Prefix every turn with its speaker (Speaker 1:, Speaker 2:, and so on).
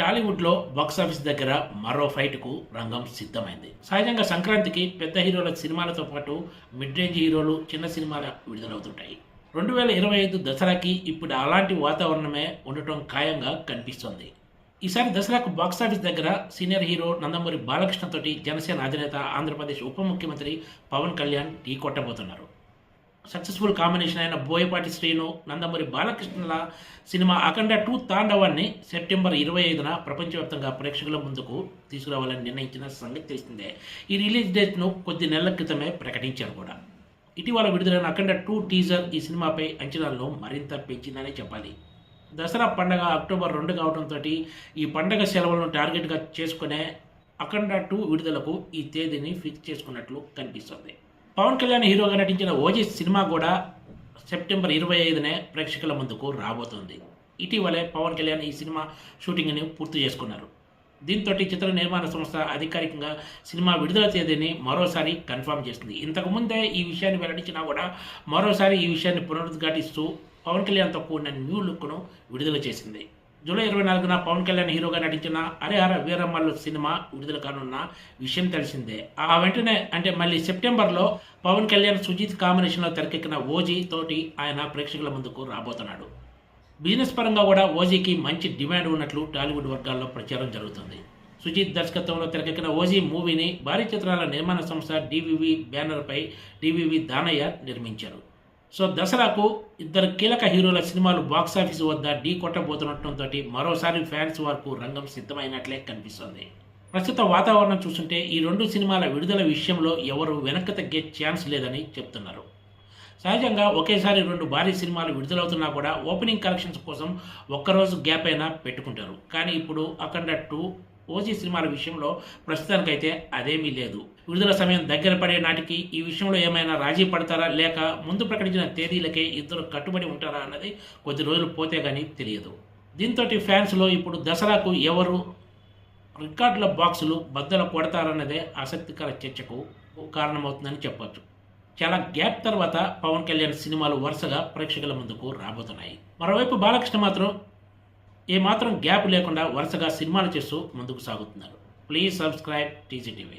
Speaker 1: టాలీవుడ్లో బాక్సాఫీస్ దగ్గర మరో ఫైట్కు రంగం సిద్ధమైంది. సహజంగా సంక్రాంతికి పెద్ద హీరోల సినిమాలతో పాటు మిడ్ రేంజ్ హీరోలు చిన్న సినిమాలు విడుదలవుతుంటాయి. రెండు వేల ఇరవై ఐదు దసరాకి ఇప్పుడు అలాంటి వాతావరణమే ఉండటం ఖాయంగా కనిపిస్తోంది. ఈసారి దసరాకు బాక్సాఫీస్ దగ్గర సీనియర్ హీరో నందమూరి బాలకృష్ణతోటి జనసేన అధినేత ఆంధ్రప్రదేశ్ ఉప ముఖ్యమంత్రి పవన్ కళ్యాణ్ ఢీ కొట్టబోతున్నారు. సక్సెస్ఫుల్ కాంబినేషన్ అయిన బోయపాటి శ్రీను నందమూరి బాలకృష్ణల సినిమా అఖండ టూ తాండవాన్ని సెప్టెంబర్ ఇరవై ఐదున ప్రపంచవ్యాప్తంగా ప్రేక్షకుల ముందుకు తీసుకురావాలని నిర్ణయించిన సంగతి తెలిసిందే. ఈ రిలీజ్ డేట్ను కొద్ది నెలల క్రితమే ప్రకటించారు కూడా. ఇటీవల విడుదలైన అఖండ టూ టీజర్ ఈ సినిమాపై అంచనాలను మరింత పెంచిందనే చెప్పాలి. దసరా పండగ అక్టోబర్ రెండు కావడంతో ఈ పండగ సెలవులను టార్గెట్గా చేసుకునే అఖండ టూ విడుదలకు ఈ తేదీని ఫిక్స్ చేసుకున్నట్లు కనిపిస్తోంది. పవన్ కళ్యాణ్ హీరోగా నటించిన ఓజీ సినిమా కూడా సెప్టెంబర్ ఇరవై ఐదునే ప్రేక్షకుల ముందుకు రాబోతుంది. ఇటీవలే పవన్ కళ్యాణ్ ఈ సినిమా షూటింగ్ని పూర్తి చేసుకున్నారు. దీంతో చిత్ర నిర్మాణ సంస్థ అధికారికంగా సినిమా విడుదల తేదీని మరోసారి కన్ఫర్మ్ చేసింది. ఇంతకుముందే ఈ విషయాన్ని వెల్లడించినా కూడా మరోసారి ఈ విషయాన్ని పునరుద్ఘాటిస్తూ పవన్ కళ్యాణ్తో కూడిన న్యూ లుక్ను విడుదల చేసింది. జూలై ఇరవై నాలుగున పవన్ కళ్యాణ్ హీరోగా నటించిన హరిహర వీరమ్మలు సినిమా విడుదల కానున్న విషయం తెలిసిందే. ఆ వెంటనే అంటే మళ్ళీ సెప్టెంబర్లో పవన్ కళ్యాణ్ సుజీత్ కాంబినేషన్లో తెరకెక్కిన ఓజీ తోటి ఆయన ప్రేక్షకుల ముందుకు రాబోతున్నాడు. బిజినెస్ పరంగా కూడా ఓజీకి మంచి డిమాండ్ ఉన్నట్లు టాలీవుడ్ వర్గాల్లో ప్రచారం జరుగుతుంది. సుజీత్ దర్శకత్వంలో తెరకెక్కిన ఓజీ మూవీని భారీ చిత్రాల నిర్మాణ సంస్థ డివివి బ్యానర్పై డివివి దానయ్య నిర్మించారు. సో దసరాకు ఇద్దరు కీలక హీరోల సినిమాలు బాక్సాఫీస్ వద్ద ఢీ కొట్టబోతుండటంతో మరోసారి ఫ్యాన్స్ వరకు రంగం సిద్ధమైనట్లే కనిపిస్తోంది. ప్రస్తుత వాతావరణం చూస్తుంటే ఈ రెండు సినిమాల విడుదల విషయంలో ఎవరు వెనక్కి తగ్గే ఛాన్స్ లేదని చెప్తున్నారు. సహజంగా ఒకేసారి రెండు భారీ సినిమాలు విడుదలవుతున్నా కూడా ఓపెనింగ్ కలెక్షన్స్ కోసం ఒక్కరోజు గ్యాప్ అయినా పెట్టుకుంటారు. కానీ ఇప్పుడు అఖండ టూ ఓజీ సినిమాల విషయంలో ప్రస్తుతానికైతే అదేమీ లేదు. విడుదల సమయం దగ్గర పడే నాటికి ఈ విషయంలో ఏమైనా రాజీ పడతారా? లేక ముందు ప్రకటించిన తేదీలకే ఇద్దరు కట్టుబడి ఉంటారా? అన్నది కొద్ది రోజులు పోతే కానీ తెలియదు. దీంతో ఫ్యాన్స్లో ఇప్పుడు దసరాకు ఎవరు రికార్డుల బాక్సులు బద్దలు కొడతారన్నదే ఆసక్తికర చర్చకు కారణమవుతుందని చెప్పొచ్చు. చాలా గ్యాప్ తర్వాత పవన్ కళ్యాణ్ సినిమాలు వరుసగా ప్రేక్షకుల ముందుకు రాబోతున్నాయి. మరోవైపు బాలకృష్ణ మాత్రం ఏమాత్రం గ్యాప్ లేకుండా వరుసగా సినిమాలు చేస్తూ ముందుకు సాగుతున్నారు. Please subscribe TGTV